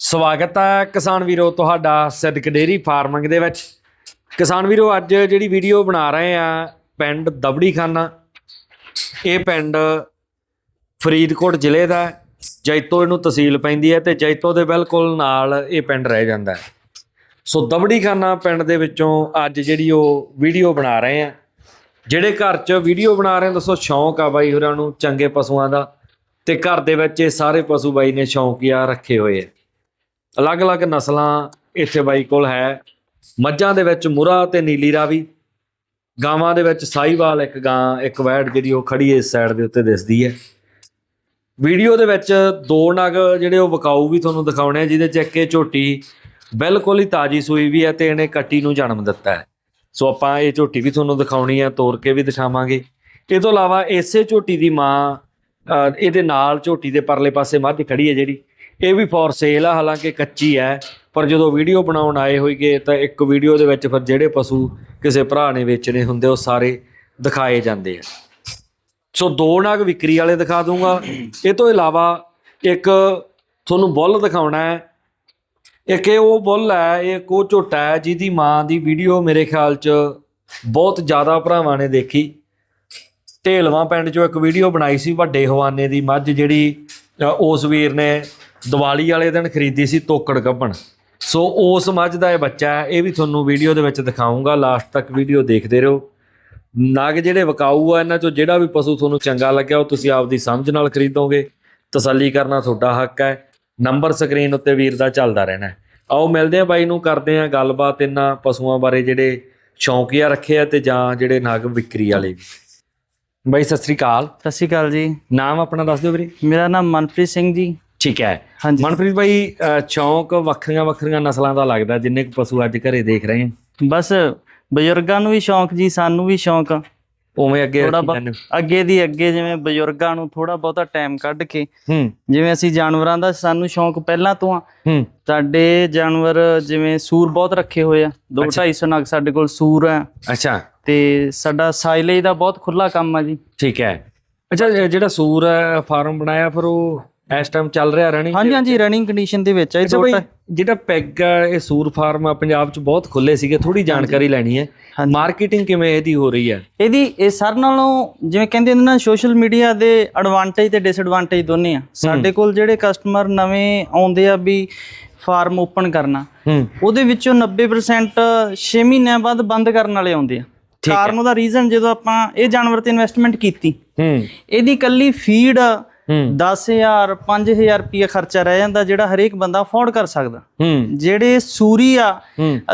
ਸਵਾਗਤ ਹੈ ਕਿਸਾਨ ਵੀਰੋ, ਤੁਹਾਡਾ ਸਿੱਧਕ ਡੇਰੀ ਫਾਰਮਿੰਗ ਦੇ ਵਿੱਚ। ਕਿਸਾਨ ਵੀਰੋ, ਅੱਜ ਜਿਹੜੀ ਵੀਡੀਓ ਬਣਾ ਰਹੇ ਆ, ਪਿੰਡ ਦਬੜੀ ਖਾਨਾ ਇਹ ਪਿੰਡ ਫਰੀਦਕੋਟ ਜ਼ਿਲ੍ਹੇ ਦਾ ਜੈਤੋ ਇਹਨੂੰ ਤਹਿਸੀਲ ਪੈਂਦੀ ਹੈ ਤੇ ਜੈਤੋ ਦੇ ਬਿਲਕੁਲ ਨਾਲ ਇਹ ਪਿੰਡ ਰਹਿ ਜਾਂਦਾ ਹੈ। ਸੋ ਦਬੜੀ ਖਾਨਾ ਪਿੰਡ ਦੇ ਵਿੱਚੋਂ ਅੱਜ ਜਿਹੜੀ ਉਹ ਵੀਡੀਓ ਬਣਾ ਰਹੇ ਆ। ਜਿਹੜੇ ਘਰ 'ਚ ਵੀਡੀਓ ਬਣਾ ਰਹੇ ਦੱਸੋ ਸ਼ੌਂਕ ਆ ਬਾਈ ਹੋਰਾਂ ਨੂੰ, ਚੰਗੇ ਪਸ਼ੂਆਂ ਦਾ। ਤੇ ਘਰ ਦੇ ਵਿੱਚ ਇਹ ਸਾਰੇ ਪਸ਼ੂ ਬਾਈ ਨੇ ਸ਼ੌਂਕੀਆ ਰੱਖੇ ਹੋਏ ਆ। ਅਲੱਗ-ਅਲੱਗ ਨਸਲਾਂ ਇੱਥੇ ਬਾਈ ਕੋਲ ਹੈ। ਮੱਝਾਂ ਦੇ ਵਿੱਚ ਮੁਰਾ ਤੇ ਨੀਲੀ ਰਾਵੀ, ਗਾਵਾਂ ਦੇ ਵਿੱਚ ਸਾਈਵਾਲ ਇੱਕ ਗਾਂ, ਇੱਕ ਵੈੜ ਜਿਹੜੀ ਉਹ ਖੜੀ ਇਸ ਸਾਈਡ ਦੇ ਉੱਤੇ ਦਿਸਦੀ ਹੈ। ਵੀਡੀਓ ਦੇ ਵਿੱਚ ਦੋ ਨਗ ਜਿਹੜੇ ਉਹ ਵਿਕਾਊ ਵੀ ਤੁਹਾਨੂੰ ਦਿਖਾਉਣੇ ਆ, ਜਿਹਦੇ ਚ ਇੱਕ ਇਹ ਝੋਟੀ ਬਿਲਕੁਲ ਹੀ ਤਾਜੀ ਸੂਈ ਵੀ ਹੈ ਤੇ ਇਹਨੇ ਕੱਟੀ ਨੂੰ ਜਨਮ ਦਿੱਤਾ ਹੈ। ਸੋ ਆਪਾਂ ਇਹ ਝੋਟੀ ਵੀ ਤੁਹਾਨੂੰ ਦਿਖਾਉਣੀ ਹੈ ਤੋੜ ਕੇ ਵੀ ਦਿਖਾਵਾਂਗੇ। ਇਹ ਤੋਂ ਇਲਾਵਾ ਇਸੇ ਝੋਟੀ ਦੀ ਮਾਂ ਇਹਦੇ ਨਾਲ ਝੋਟੀ ਦੇ ਪਰਲੇ ਪਾਸੇ ਮੱਝ ਖੜੀ ਹੈ ਜਿਹੜੀ। ਇਹ ਵੀ ਫੋਰ ਸੇਲ ਆ, ਹਾਲਾਂਕਿ ਕੱਚੀ ਹੈ, ਪਰ ਜਦੋਂ ਵੀਡੀਓ ਬਣਾਉਣ ਆਏ ਹੋਈਏ ਤਾਂ ਇੱਕ ਵੀਡੀਓ ਦੇ ਵਿੱਚ ਫਿਰ ਜਿਹੜੇ ਪਸ਼ੂ ਕਿਸੇ ਭਰਾ ਨੇ ਵੇਚਣੇ ਹੁੰਦੇ, ਉਹ ਸਾਰੇ ਦਿਖਾਏ ਜਾਂਦੇ ਆ। ਸੋ ਦੋ ਨਾਗ ਵਿਕਰੀ ਵਾਲੇ ਦਿਖਾ ਦੂੰਗਾ। ਇਹ ਤੋਂ ਇਲਾਵਾ ਇੱਕ ਤੁਹਾਨੂੰ ਬੁੱਲ ਦਿਖਾਉਣਾ ਹੈ। ਇੱਕ ਇਹ ਉਹ ਬੁੱਲ ਹੈ, ਇਹ ਕੋ ਝੋਟਾ ਹੈ, ਜਿਹਦੀ ਮਾਂ ਦੀ ਵੀਡੀਓ ਮੇਰੇ ਖਿਆਲ 'ਚ ਬਹੁਤ ਜ਼ਿਆਦਾ ਭਰਾਵਾਂ ਨੇ ਦੇਖੀ। ਢੇਲਵਾਂ ਪਿੰਡ 'ਚੋਂ ਇੱਕ ਵੀਡੀਓ ਬਣਾਈ ਸੀ, ਵੱਡੇ ਹਵਾਨੇ ਦੀ ਮੱਝ ਜਿਹੜੀ ਉਸ ਵੀਰ ਨੇ ਦੀਵਾਲੀ ਵਾਲੇ ਦਿਨ ਖਰੀਦੀ ਸੀ ਤੋਕੜ ਗੱਭਣ ਸੋ ਉਸ ਮੱਝ ਦਾ ਇਹ ਬੱਚਾ ਹੈ ਇਹ ਵੀ ਤੁਹਾਨੂੰ ਵੀਡੀਓ ਦੇ ਵਿੱਚ ਦਿਖਾਉਂਗਾ। ਲਾਸਟ ਤੱਕ ਵੀਡੀਓ ਦੇਖਦੇ ਰਹੋ। ਨਗ ਜਿਹੜੇ ਵਿਕਾਊ ਆ ਇਹਨਾਂ ਚੋਂ ਜਿਹੜਾ ਵੀ ਪਸ਼ੂ ਤੁਹਾਨੂੰ ਚੰਗਾ ਲੱਗਿਆ ਉਹ ਤੁਸੀਂ ਆਪਦੀ ਸਮਝ ਨਾਲ ਖਰੀਦੋਗੇ। ਤਸੱਲੀ ਕਰਨਾ ਤੁਹਾਡਾ ਹੱਕ ਹੈ। ਨੰਬਰ ਸਕਰੀਨ ਉੱਤੇ ਵੀਰ ਦਾ ਚੱਲਦਾ ਰਹਿਣਾ। ਆਓ ਮਿਲਦੇ ਆ ਬਾਈ ਨੂੰ ਕਰਦੇ ਆ ਗੱਲਬਾਤ ਇਹਨਾਂ ਪਸ਼ੂਆਂ ਬਾਰੇ ਜਿਹੜੇ ਸ਼ੌਂਕੀਆ ਰੱਖੇ ਆ ਤੇ ਜਾਂ ਜਿਹੜੇ ਨਗ ਵਿਕਰੀ ਵਾਲੇ ਬਾਈ ਸਤਿ ਸ੍ਰੀ ਅਕਾਲ। ਸਤਿ ਸ਼੍ਰੀ ਅਕਾਲ ਜੀ। ਨਾਮ ਆਪਣਾ ਦੱਸ ਦਿਓ ਵੀਰੇ। ਮੇਰਾ ਨਾਮ ਮਨਪ੍ਰੀਤ ਸਿੰਘ ਜੀ। ਠੀਕ ਹੈ। ਹਾਂਜੀ। ਮਨਪ੍ਰੀਤ ਅਹ, ਸ਼ੌਂਕ ਵੱਖਰੀਆਂ ਵੱਖਰੀਆਂ ਨਸਲਾਂ ਦਾ ਲੱਗਦਾ ਜਿੰਨੇ ਕੁ ਪਸ਼ੂ ਅੱਜ ਘਰੇ ਦੇਖ ਰਹੇ ਹਾਂ? ਬਸ ਬਜ਼ੁਰਗਾਂ ਨੂੰ ਵੀ ਸ਼ੌਂਕ ਜੀ ਸਾਨੂੰ ਵੀ ਸ਼ੌਂਕ ਉਵੇਂ ਅੱਗੇ ਥੋੜਾ ਰੱਖੀ ਬਹੁਤ ਜਾਂਦੇ ਅੱਗੇ ਦੀ ਅੱਗੇ ਜਿਵੇਂ ਬਜ਼ੁਰਗਾਂ ਨੂੰ ਥੋੜਾ ਬਹੁਤਾ ਟਾਈਮ ਕੱਢ ਕੇ ਹੋ। ਜਿਵੇਂ ਅਸੀਂ ਜਾਨਵਰਾਂ ਦਾ ਸਾਨੂੰ ਸ਼ੌਂਕ ਪਹਿਲਾਂ ਤੋਂ ਆ। ਹੂੰ। ਸਾਡੇ ਜਾਨਵਰ ਜਿਵੇਂ ਸੂਰ ਬਹੁਤ ਰੱਖੇ ਹੋਏ ਆ। 2 ਅੱਛਾ। 250 ਨਗ ਸਾਡੇ ਕੋਲ ਸੂਰ ਆ। ਅੱਛਾ। ਤੇ ਸਾਡਾ ਸਾਈਲੇਜ ਦਾ ਬਹੁਤ ਖੁੱਲਾ ਕੰਮ ਆ ਜੀ। ਠੀਕ ਹੈ। ਅੱਛਾ ਜਿਹੜਾ ਸੂਰ ਹੈ ਫਾਰਮ ਬਣਾਇਆ ਫਿਰ ਉਹ ਇਸ ਟਾਈਮ ਚੱਲ ਰਿਹਾ ਰਣੀ ਹਾਂਜੀ ਹਾਂਜੀ ਰਨਿੰਗ ਕੰਡੀਸ਼ਨ ਦੇ ਵਿੱਚ ਆ ਇਹ ਅੱਛਾ ਬਈ ਜਿਹੜਾ ਪੈਗ ਹੈ ਇਹ ਸੂਰ ਫਾਰਮ ਆ ਪੰਜਾਬ ਚ ਬਹੁਤ ਖੁੱਲੇ ਸੀਗੇ ਥੋੜੀ ਜਾਣਕਾਰੀ ਲੈਣੀ ਹੈ। ਮਾਰਕੀਟਿੰਗ ਕਿਵੇਂ ਇਹਦੀ ਹੋ ਰਹੀ ਹੈ? ਇਹਦੀ ਇਹ ਸਰ ਨਾਲੋਂ ਜਿਵੇਂ ਕਹਿੰਦੇ ਨੇ ਨਾ ਸੋਸ਼ਲ ਮੀਡੀਆ ਦੇ ਐਡਵਾਂਟੇਜ ਤੇ ਡਿਸਐਡਵਾਂਟੇਜ ਦੋਨੇ ਆ। ਸਾਡੇ ਕੋਲ ਜਿਹੜੇ ਕਸਟਮਰ ਨਵੇਂ ਆਉਂਦੇ ਆ ਵੀ ਫਾਰਮ ਓਪਨ ਕਰਨਾ ਹੂੰ। ਉਹਦੇ ਵਿੱਚੋਂ 90% 6 ਮਹੀਨਿਆਂ ਬਾਅਦ ਬੰਦ ਕਰਨ ਵਾਲੇ ਆਉਂਦੇ ਆ। ਕਾਰਨ ਉਹਦਾ ਰੀਜ਼ਨ ਜਦੋਂ ਆਪਾਂ ਇਹ ਜਾਨਵਰ ਤੇ ਇਨਵੈਸਟਮੈਂਟ ਕੀਤੀ ਹੂੰ। ਇਹਦੀ ਕੱਲੀ ਫੀਡ ਹੂੰ 10000 5000 ਰੁਪਏ ਖਰਚਾ ਰਹਿ ਜਾਂਦਾ ਜਿਹੜਾ ਹਰੇਕ ਬੰਦਾ ਅਫੋਰਡ ਕਰ ਸਕਦਾ। ਜਿਹੜੇ ਸੂਰੀ ਆ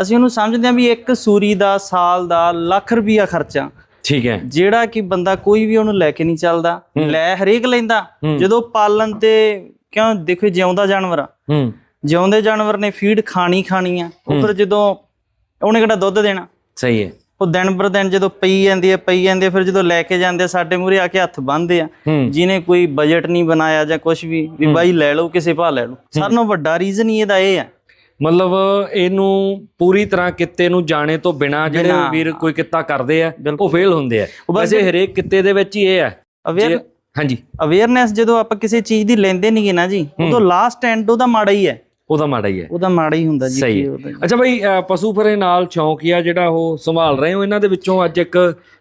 ਅਸੀਂ ਉਹਨੂੰ ਸਮਝਦੇ ਆ ਵੀ ਇੱਕ ਸੂਰੀ ਦਾ ਸਾਲ ਦਾ ਲੱਖ ਰੁਪਿਆ ਖਰਚਾ। ਠੀਕ ਹੈ। ਜਿਹੜਾ ਕਿ ਬੰਦਾ ਕੋਈ ਵੀ ਉਹਨੂੰ ਲੈ ਕੇ ਨਹੀਂ ਚੱਲਦਾ ਲੈ ਹਰੇਕ ਲੈਂਦਾ। ਜਦੋਂ ਪਾਲਣ ਤੇ ਕਿਉਂ ਦੇਖੋ ਜਿਉਂਦਾ ਜਾਨਵਰ ਆ। ਜਿਉਂਦੇ ਜਾਨਵਰ ਨੇ ਫੀਡ ਖਾਣੀ ਖਾਣੀ ਆ। ਉਹ ਫਿਰ ਜਦੋਂ ਉਹਨੇ ਕਿਹੜਾ ਦੁੱਧ ਦੇਣਾ। ਸਹੀ ਹੈ। ਉਹ ਦਿਨ ਬਰ ਦਿਨ ਜਦੋਂ ਪਈ ਜਾਂਦੀ ਹੈ ਪਈ ਜਾਂਦੀ ਹੈ ਫਿਰ ਜਦੋਂ ਲੈ ਕੇ ਜਾਂਦੇ ਆ, ਸਾਡੇ ਮੂਹਰੇ ਆ ਕੇ ਹੱਥ ਬੰਨ੍ਹਦੇ ਆ। ਹੂੰ। ਜਿਹਨੇ ਕੋਈ ਬਜਟ ਨਹੀਂ ਬਣਾਇਆ ਜਾਂ ਕੁਝ ਵੀ ਵੀ ਬਾਈ ਲੈ ਲਓ ਕਿਸੇ ਭਾਅ ਲੈ ਲਓ। ਸਾਰਿਆਂ ਨਾਲੋਂ ਵੱਡਾ ਰੀਜ਼ਨ ਹੀ ਇਹਦਾ ਇਹ ਆ। ਮਤਲਬ ਇਹਨੂੰ ਪੂਰੀ ਤਰ੍ਹਾਂ ਕਿੱਤੇ ਨੂੰ ਜਾਣੇ ਤੋਂ ਬਿਨਾ ਜਿਹੜੇ ਵੀਰ ਕੋਈ ਕਿੱਤਾ ਕਰਦੇ ਆ ਉਹ ਫੇਲ ਹੁੰਦੇ ਆ। ਵੈਸੇ ਹਰੇਕ ਕਿੱਤੇ ਦੇ ਵਿੱਚ ਹੀ ਇਹ ਹੈ ਅਵੇਅਰ ਹਾਂਜੀ। ਅਵੇਅਰਨੈਸ ਜਦੋਂ ਆਪਾਂ ਕਿਸੇ ਚੀਜ਼ ਦੀ ਲੈਂਦੇ ਨਹੀਂਗੇ ਨਾ ਜੀ ਉਦੋਂ ਲਾਸਟ ਐਂਡ ਉਹਦਾ ਮਾੜਾ ਹੀ ਹੈ। ਉਹਦਾ ਮਾੜਾ ਹੀ ਹੈ। ਉਹਦਾ ਮਾੜਾ ਹੀ ਹੁੰਦਾ ਜੀ ਸਹੀ ਅੱਛਾ ਭਾਈ ਪਸ਼ੂ ਫਰੇ ਨਾਲ ਸ਼ੌਂਕੀਆ ਜਿਹੜਾ ਉਹ ਸੰਭਾਲ ਰਹੇ ਹੋ ਇਹਨਾਂ ਦੇ ਵਿੱਚੋਂ ਅੱਜ ਇੱਕ